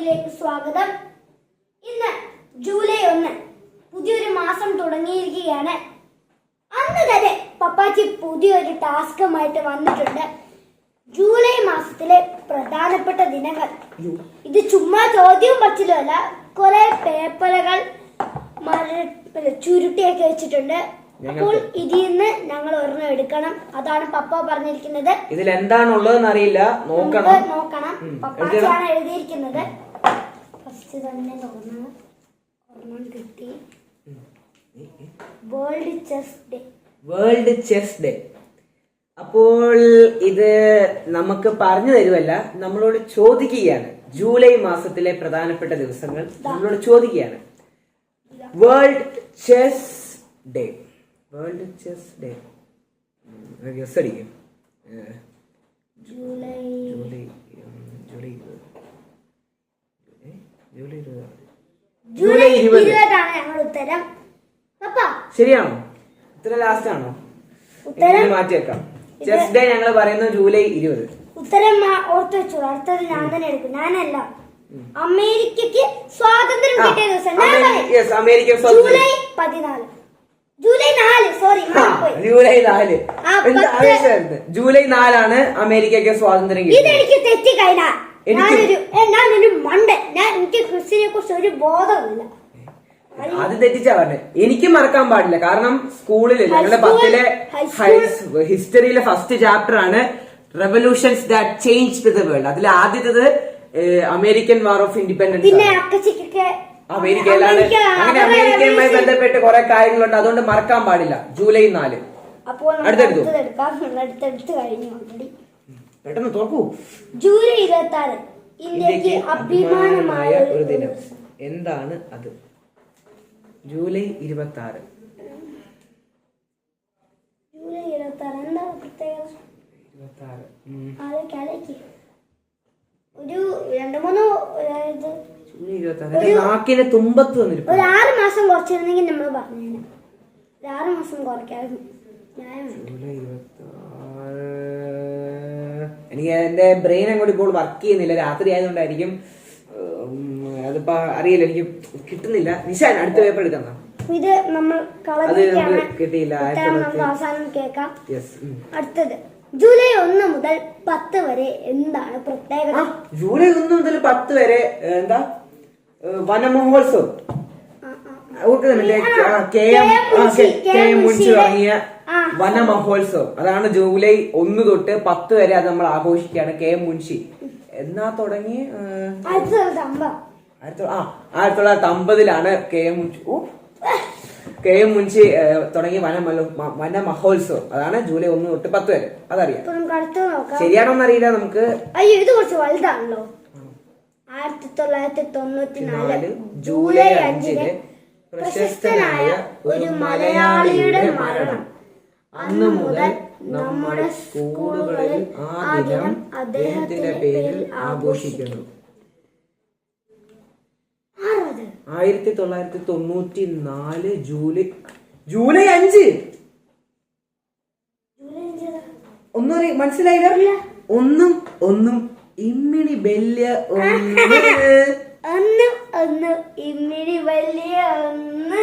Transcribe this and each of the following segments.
സ്റ്റോറിയിലേക്ക് സ്വാഗതം. ഇന്ന് ജൂലൈ ഒന്ന് പുതിയൊരു മാസം തുടങ്ങിയിരിക്കുകയാണ്. അന്ന് തന്നെ പപ്പാച്ചി പുതിയൊരു ടാസ്കുമായിട്ട് വന്നിട്ടുണ്ട്. ജൂലൈ മാസത്തിലെ പ്രധാനപ്പെട്ട ദിനങ്ങൾ. ഇത് ചുമ്മാ ചോദ്യവും പറ്റില്ല കുറെ പേപ്പറുകൾ ചുരുട്ടിയൊക്കെ വെച്ചിട്ടുണ്ട്. അപ്പോൾ ഇതിൽ നിന്ന് ഞങ്ങൾ ഒരെണ്ണം എടുക്കണം. അതാണ് പപ്പ പറഞ്ഞിരിക്കുന്നത്. ഇതിൽ എന്താണുള്ളതെന്ന് അറിയില്ല നോക്കണം. നോക്കണം. പപ്പാച്ചാണ് എഴുതിയിരിക്കുന്നത്. ഫസ്റ്റ് തന്നെ തുറന്ന് ഓർമ്മ കിട്ടി. World chess day world chess day അപ്പോൾ ഇത് നമുക്ക് പറഞ്ഞു തരുമല്ല നമ്മളോട് ചോദിക്കുകയാണ്. ജൂലൈ മാസത്തിലെ പ്രധാനപ്പെട്ട ദിവസങ്ങൾ നമ്മളോട് ചോദിക്കുകയാണ്. World chess day world chess day guess അടിക്കും ജൂലൈ ജൂലൈ ജൂലൈ? ജൂലൈ ഇരുപത് ജൂലൈ ഇരുപത്. ഇരുപതാണ് ഞങ്ങളുടെ ഉത്തരം. പപ്പ ശരിയാണോ? ഇത്ര ലാസ്റ്റ് ആണോ? ഉത്തരം മാറ്റിയേക്കാം ചെസ് ഡേ ഞങ്ങൾ പറയുന്നത് ജൂലൈ ഇരുപത്. ഉത്തരം ഓർത്ത് വെച്ചു അടുത്തത് ഞാൻ തന്നെ എടുക്കും. ഞാനല്ല. അമേരിക്കക്ക് സ്വാതന്ത്ര്യം കിട്ടിയ ദിവസം. സ്വാതന്ത്ര്യം. ജൂലൈ പതിനാല്. ജൂലൈ നാല്. സോറി ജൂലൈ നാല്. ജൂലൈ നാലാണ് അമേരിക്കയ്ക്ക് സ്വാതന്ത്ര്യം കിട്ടിയത് ഇതെനിക്ക് തെറ്റി കഴിഞ്ഞാൽ ഞാനൊരു ഏ, ഞാനൊരു മണ്ടൻ. ഞാൻ എനിക്ക് കുറിച്ച് ഒരു ബോധമില്ല അത് തെറ്റിച്ചാ പറഞ്ഞേ. എനിക്ക് മറക്കാൻ പാടില്ല. കാരണം സ്കൂളിൽ ഞങ്ങളുടെ പത്തിലെ ഹിസ്റ്ററിയിലെ ഫസ്റ്റ് ചാപ്റ്റർ ആണ് revolutions that change the world അതിൽ ആദ്യത്തേത് അമേരിക്കൻ വാർ ഓഫ് ഇൻഡിപെൻഡൻസ് പിന്നെ അക്കച്ചിക്കൊക്കെ അമേരിക്കയിലാണ്. അമേരിക്ക അങ്ങനെ അമേരിക്കയുമായി ബന്ധപ്പെട്ട് കുറെ കാര്യങ്ങളുണ്ട്. അതുകൊണ്ട് മറക്കാൻ പാടില്ല. ജൂലൈ നാല്. അടുത്തെടുത്തു. അടുത്തെടുത്ത് കഴിഞ്ഞു പെട്ടെന്ന് തുറക്കൂ. ജൂലൈ ഇരുപത്തി ആറ് ഇന്ത്യയ്ക്ക് അഭിമാനമായ ഒരു ദിനം. എന്താണ് അത്? ജൂലൈ ഇരുപത്തി ആറ് ജൂലൈ ഇരുപത്തി ആറ് എന്താ പ്രത്യേകത? ഇരുപത്തി ആറ് ആലോചിക്ക്, ആലോചിക്ക്. ഒരു രണ്ട് മൂന്ന് ആറ് എന്റെ നാക്കിന്റെ തുമ്പത്ത് വന്നിരിക്കും ഒരു ആറ് മാസം കുറച്ചിരുന്നെങ്കിൽ നമ്മൾ പറഞ്ഞു ആറ് മാസം കുറയ്ക്കായിരുന്നു ജൂലൈ ഇരുപത്തി ആറ് എനിക്ക് എന്റെ ബ്രെയിൻ അങ്ങോട്ട് ഇപ്പോൾ വർക്ക് ചെയ്യുന്നില്ല. രാത്രി ആയതുകൊണ്ടായിരിക്കും അതിപ്പോ അറിയില്ല എനിക്ക് കിട്ടുന്നില്ല. നിശാൻ അടുത്ത പേപ്പർ എടുക്കാം ഇത് നമ്മൾ കിട്ടിയില്ല അടുത്തത് ജൂലൈ ഒന്ന് മുതൽ പത്ത് വരെ എന്താണ് പ്രത്യേകത? ജൂലൈ ഒന്ന് മുതൽ പത്ത് വരെ എന്താ? വനമഹോത്സവം. ഓർക്കുന്നില്ലേ കെ എം മുൻഷി, തുടങ്ങിയ. വനമഹോത്സവം. അതാണ് ജൂലൈ ഒന്ന് തൊട്ട് പത്ത് വരെ അത് നമ്മൾ ആഘോഷിക്കുകയാണ്. K M Munshi. എന്നാ തുടങ്ങി? ആയിരത്തി തൊള്ളായിരത്തി അമ്പതിലാണ് K M Munshi. K M Munshi തുടങ്ങിയ വന വന മഹോത്സവം അതാണ് ജൂലൈ ഒന്ന് തൊട്ട് പത്ത് വരെ. അതറിയാം. ശരിയാണോന്ന് അറിയില്ല നമുക്ക്. അയ്യോ ഇത് കുറച്ച് വലുതാണല്ലോ. ആയിരത്തി തൊള്ളായിരത്തി തൊണ്ണൂറ്റി നാല് ജൂലൈ അഞ്ചിന് പ്രശസ്തനായ ഒരു മലയാളിയുടെ മരണം. അന്നു മുതൽ നമ്മുടെ സ്കൂളുകളിൽ ആ ദിനം അദ്ദേഹത്തിന്റെ പേരിൽ ആഘോഷിക്കുന്നു. ആയിരത്തി തൊള്ളായിരത്തി തൊണ്ണൂറ്റി നാല് ജൂലൈ ജൂലൈ അഞ്ച്. ഒന്നും അറിയ- മനസ്സിലായില്ല? ഒന്നും ഒന്നും. ഇമ്മിണി വലിയ ഒന്ന്. ഒന്ന് ഇമ്മിണി വലിയ ഒന്ന്.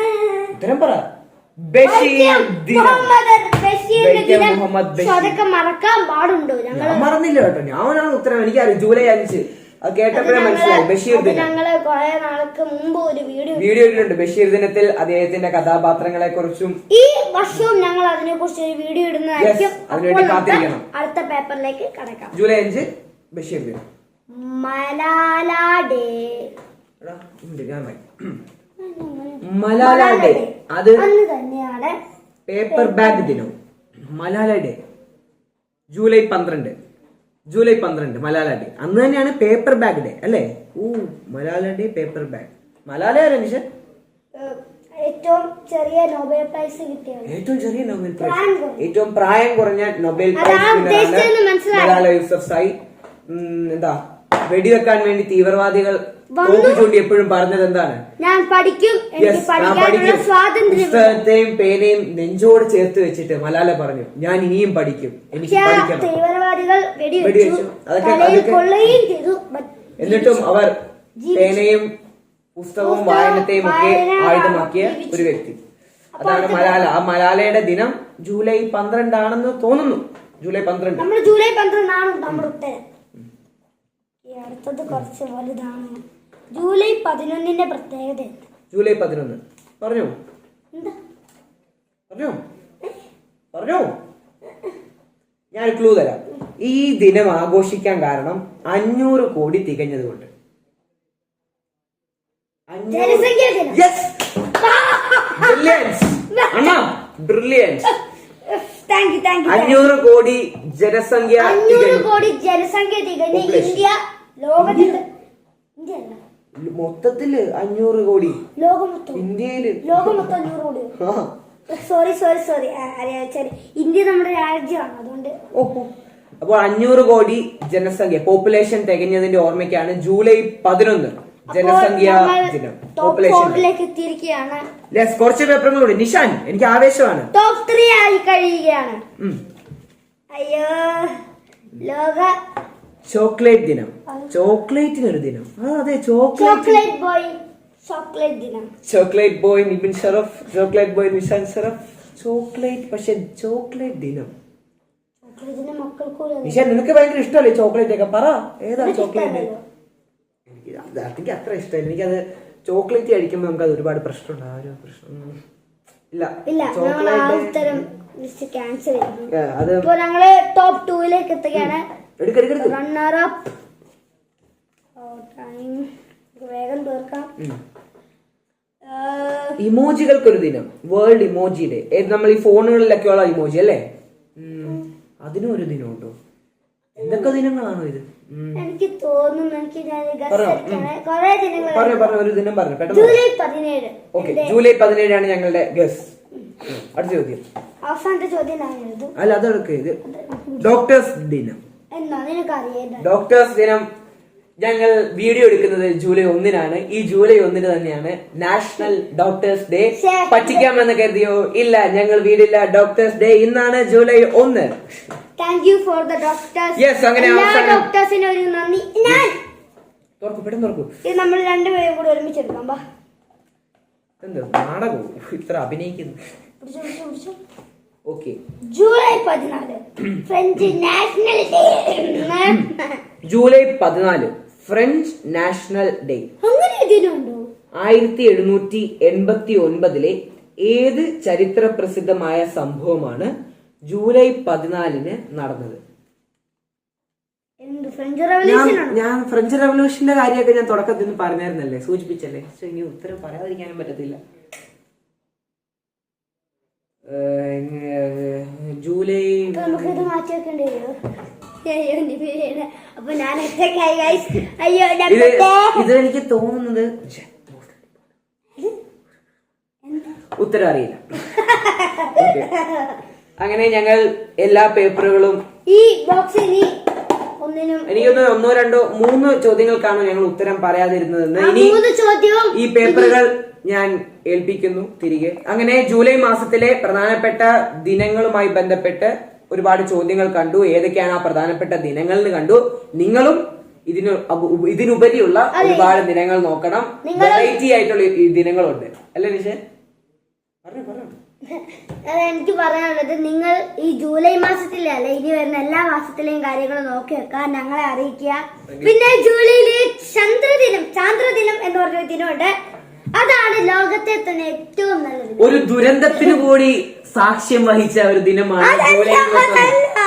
ഉത്തരം പറ. ബഷീർ ദിനം. മുഹമ്മദ് ബഷീർ. അതൊക്കെ മറക്കാൻ പാടുണ്ടോ ഞങ്ങൾ ഞാൻ മറന്നില്ല കേട്ടോ. ഞാനാണ് ഉത്തരം. എനിക്കറിയാം. ജൂലൈ അഞ്ച്. അത് കേട്ടപ്പോഴേ മനസ്സിലായി. ബഷീർ അത് ദിനം. ഞങ്ങൾ കുറെ നാൾക്ക് മുമ്പ് ഒരു വീഡിയോ വീഡിയോ ഇട്ടിട്ടുണ്ട്. ബഷീർ ദിനത്തിൽ അദ്ദേഹത്തിന്റെ കഥാപാത്രങ്ങളെ കുറിച്ചും ഈ വർഷവും ഞങ്ങൾ അതിനെ കുറിച്ച് ഒരു വീഡിയോ ഇടുന്നതായിരിക്കും. Yes, അതിനുവേണ്ടി അപ്പോൾ നമുക്ക് കാത്തിരിക്കണം. അടുത്ത പേപ്പറിലേക്ക് കടക്കാം. ജൂലൈ അഞ്ച് ബഷീർ ദിനം. Malala day. എടാ, ഉണ്ട്, ഞാൻ. Malala day. അത് തന്നെയാണ് പേപ്പർ ബാഗ് ദിനം. Malala day. ജൂലൈ പന്ത്രണ്ട്. ജൂലൈ പന്ത്രണ്ട് മലാല ഡേ. അന്ന് തന്നെയാണ് പേപ്പർ ബാഗ് ഡേ അല്ലേ? ഓ Malala day paper bag. Malala Nisha? ഏറ്റവും ചെറിയ നോബൽ പ്രൈസ് കിട്ടിയത്. ഏറ്റവും ചെറിയ നോബൽ പ്രൈസ്. ഏറ്റവും പ്രായം കുറഞ്ഞ നോബൽ പ്രൈസ്. മലാല യൂസഫ് സായി എന്താ? വെടിവെക്കാൻ വേണ്ടി തീവ്രവാദികൾ. തോക്ക് ചൂണ്ടി എപ്പോഴും പറഞ്ഞത് എന്താണ്? ഞാൻ പഠിക്കും. പുസ്തകത്തെയും പേനയും നെഞ്ചോട് ചേർത്ത് വെച്ചിട്ട് മലാല പറഞ്ഞു. ഞാൻ ഇനിയും പഠിക്കും. എനിക്ക് പഠിക്കണം. അതൊക്കെ- എന്നിട്ടും അവർ പേനയും പുസ്തകവും പുസ്തകം, വായനത്തെയും ഒക്കെ ആയുധമാക്കിയ ഒരു വ്യക്തി. അതാണ് മലാല ആ മലാലയുടെ ദിനം ജൂലൈ പന്ത്രണ്ടാണെന്ന് തോന്നുന്നു. ജൂലൈ പന്ത്രണ്ട്. ജൂലൈ പന്ത്രണ്ടാണ് നമ്മുടെ ഉത്തരം. അടുത്തത് കുറച്ച് വലുതാണ്. ജൂലൈ പതിനൊന്നിന്റെ പ്രത്യേകത? ജൂലൈ പതിനൊന്ന്. പറഞ്ഞു. പറഞ്ഞു. പറഞ്ഞു. ഞാൻ ക്ലൂ തരാം. ഈ ദിനം ആഘോഷിക്കാൻ കാരണം അഞ്ഞൂറ് കോടി തികഞ്ഞതുകൊണ്ട്. അഞ്ഞൂറ് കോടി ജനസംഖ്യ അഞ്ഞൂറ്. കോടി ജനസംഖ്യ തികഞ്ഞ ഇന്ത്യ ലോകത്തിൽ ഇന്ത്യ അല്ല. മൊത്തത്തിൽ അഞ്ഞൂറ് കോടി. ഇന്ത്യയിൽ. കോടി. Sorry sorry sorry. ഇന്ത്യ നമ്മുടെ രാജ്യമാണ് അതുകൊണ്ട്. ഓഹോ അപ്പോൾ അഞ്ഞൂറ് കോടി ജനസംഖ്യ. പോപ്പുലേഷൻ തികഞ്ഞതിന്റെ ഓർമ്മയ്ക്കാണ് ജൂലൈ പതിനൊന്ന് ജനസംഖ്യ ദിനം. പോപ്പുലേഷൻ എത്തിയിരിക്കുകയാണ് ലെസ് കുറച്ച് പേപ്പറുകളുണ്ട്. നിഷാൻ എനിക്ക് ആവേശമാണ്. ടോപ്പ് ത്രീ ആയി കഴിയുകയാണ്. അയ്യോ ലോക ചോക്ലേറ്റ് ദിനം. ചോക്ലേറ്റിനൊരു ദിനം. ആ അതെ ചോക്ലേറ്റ് ചോക്ലേറ്റ് ബോയ് ചോക്ലേറ്റ് ദിനം. Chocolate boy Nibin Sharaf chocolate boy Nishan Sharaf. Chocolate പക്ഷെ ചോക്ലേറ്റ് ദിനം. ചോക്ലേറ്റിന്റെ മക്കൾക്കും നിഷാൻ നിനക്ക് ഭയങ്കര ഇഷ്ടമല്ലേ ചോക്ലേറ്റ് ഒക്കെ? പറ ഏതാ ചോക്ലേറ്റ് എനിക്ക് അത് എനിക്ക് അത്ര ഇഷ്ടമല്ല. എനിക്കത് ചോക്ലേറ്റ് കഴിക്കുമ്പോൾ നമുക്ക് അത് ഒരുപാട് പ്രശ്നമുണ്ട്. ആ ഒരു പ്രശ്നം. ഉം. ഇല്ല. ഇല്ല ഞങ്ങൾ ആ ചോക്ലേറ്റ് ഉത്തരം ക്യാൻസൽ ചെയ്തു ആ, അത് ഇപ്പൊ ഞങ്ങൾ ടോപ്പ് ടൂവിലേക്ക് എത്തുകയാണ്. എടുക്കെടുക്കെടുക്ക് റണ്ണർ അപ്പ് വേഗം തീർക്കാം. ഏഹ്, ഇമോജികൾക്കൊരു ദിനം. വേൾഡ് ഇമോജി ഡേ ഏത് നമ്മൾ ഈ ഫോണുകളിലൊക്കെ ഉള്ള ഇമോജി അല്ലേ. അതിനും ഒരു ദിനം ഉണ്ടോ എന്തൊക്കെ ദിനങ്ങളാണോ ഇത്. എനിക്ക് തോന്നുന്നു എനിക്ക് പറഞ്ഞോ, ഒരു ദിനം പറഞ്ഞു. പെട്ടെന്ന് ജൂലൈ പതിനേഴ്. ഓക്കെ ജൂലൈ പതിനേഴാണ് ഞങ്ങളുടെ ഗസ് അടുത്ത ചോദ്യം. അവസാനത്തെ ചോദ്യം അല്ല അതൊക്കെ ഇത്. ഡോക്ടേഴ്സ് ദിനം. ഡോക്ടേഴ്സ് ദിനം ഞങ്ങൾ വീഡിയോ എടുക്കുന്നത് ജൂലൈ ഒന്നിനാണ്. ഈ ജൂലൈ ഒന്നിന് തന്നെയാണ് നാഷണൽ ഡോക്ടേഴ്സ് ഡേ. പറ്റിക്കാമെന്ന് കരുതിയോ? ഇല്ല ഞങ്ങൾ വീടില്ല. ഡോക്ടേഴ്സ് ഡേ ഇന്നാണ് ജൂലൈ ഒന്ന്. Thank you for the doctors yes അങ്ങനെ എല്ലാ ഒരു നന്ദി. ഞാൻ തുറക്കു പെട്ടെന്ന് തുറക്കൂ. ഇത് നമ്മൾ രണ്ടുപേരും ഒരുമിച്ച് ഒരുമിച്ചെടുക്കാം ബാ എന്താ നാടകവും ഇത്ര അഭിനയിക്കുന്നു. ഓക്കെ ജൂലൈ പതിനാല്. ജൂലൈ പതിനാല് ഫ്രഞ്ച് നാഷണൽ ഡേ അങ്ങനെ ആയിരത്തി എഴുന്നൂറ്റി എൺപത്തി ഒൻപതിലെ ഏത് ചരിത്ര പ്രസിദ്ധമായ സംഭവമാണ് ജൂലൈ പതിനാലിന് നടന്നത്? ഫ്രഞ്ച് ഞാൻ ഫ്രഞ്ച് റവല്യൂഷന്റെ കാര്യമൊക്കെ ഞാൻ തുടക്കത്തിൽ നിന്ന് പറഞ്ഞായിരുന്നല്ലേ? സൂചിപ്പിച്ചല്ലേ? പക്ഷെ ഇനി ഉത്തരം പറയാതിരിക്കാനും പറ്റത്തില്ല. ജൂലൈ നമുക്ക് നമുക്കിത് മാറ്റി വെക്കേണ്ടി വരുമോ അപ്പൊ ഞാൻ അയ്യോ ഇത് എനിക്ക് തോന്നുന്നത് ഉത്തരം അറിയില്ല. അങ്ങനെ ഞങ്ങൾ എല്ലാ പേപ്പറുകളും ഈ ബോക്സിൽ എനിക്കൊന്ന് ഒന്നോ രണ്ടോ മൂന്ന് ചോദ്യങ്ങൾക്കാണ് ഞങ്ങൾ ഉത്തരം പറയാതിരുന്നത് ഇനി ഈ പേപ്പറുകൾ ഞാൻ ഏൽപ്പിക്കുന്നു തിരികെ. അങ്ങനെ ജൂലൈ മാസത്തിലെ പ്രധാനപ്പെട്ട ദിനങ്ങളുമായി ബന്ധപ്പെട്ട് ഒരുപാട് ചോദ്യങ്ങൾ കണ്ടു. ഏതൊക്കെയാണ് ആ പ്രധാനപ്പെട്ട ദിനങ്ങൾ എന്ന് കണ്ടു. നിങ്ങളും ഇതിന് ഇതിനുപരിയുള്ള ഒരുപാട് ദിനങ്ങൾ നോക്കണം. വെറൈറ്റി ആയിട്ടുള്ള ഈ ദിനങ്ങളുണ്ട്. അല്ലേ നിഷേ? പറഞ്ഞു എനിക്ക് പറയാനുള്ളത് നിങ്ങൾ ഈ ജൂലൈ മാസത്തിലെ അല്ല ഇനി വരുന്ന എല്ലാ മാസത്തിലെയും കാര്യങ്ങൾ നോക്കി വെക്കുക ഞങ്ങളെ അറിയിക്കുക. പിന്നെ ജൂലൈയിലെ ചന്ദ്രദിനം ചാന്ദ്രദിനം എന്ന് പറഞ്ഞ ദിനമുണ്ട്. അതാണ് ലോകത്തെ തന്നെ ഏറ്റവും നല്ലത്. ഒരു ദുരന്തത്തിന് കൂടി സാക്ഷ്യം വഹിച്ച ഒരു ദിനമാണ് ജൂലൈ ഇരുപത്തൊന്ന്. അതല്ല,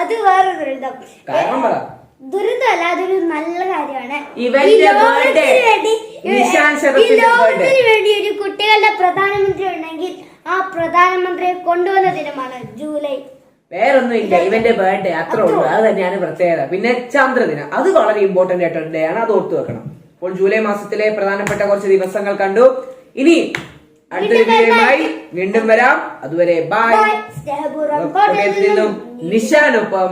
അത് വേറെ ദുരന്തം. കാരണം പറ. ദുരന്തമല്ല അതൊരു നല്ല കാര്യമാണ്. ഇവന്റെ ഈ ലോകത്തിന് birthday. വേണ്ടി ഈ ലോകത്തിന് വേണ്ടി ഒരു കുട്ടികളുടെ പ്രധാനമന്ത്രി ഉണ്ടെങ്കിൽ ആ പ്രധാനമന്ത്രിയെ കൊണ്ടുവന്ന ദിനമാണ് ജൂലൈ. വേറൊന്നും ഇല്ല ഇവന്റെ ബർത്ത്ഡേ അത്ര ഉള്ളൂ. അത് തന്നെയാണ് പ്രത്യേകത. പിന്നെ ചന്ദ്രദിനം. അത് വളരെ ഇമ്പോർട്ടന്റ് ആയിട്ടുള്ള ഡേ ആണ്. അത് ഓർത്തു വെക്കണം. അപ്പോൾ ജൂലൈ മാസത്തിലെ പ്രധാനപ്പെട്ട കുറച്ച് ദിവസങ്ങൾ കണ്ടു. ഇനി അടുത്ത വീഡിയോയുമായി വീണ്ടും വരാം. അതുവരെ ബായ് നിശാനൊപ്പം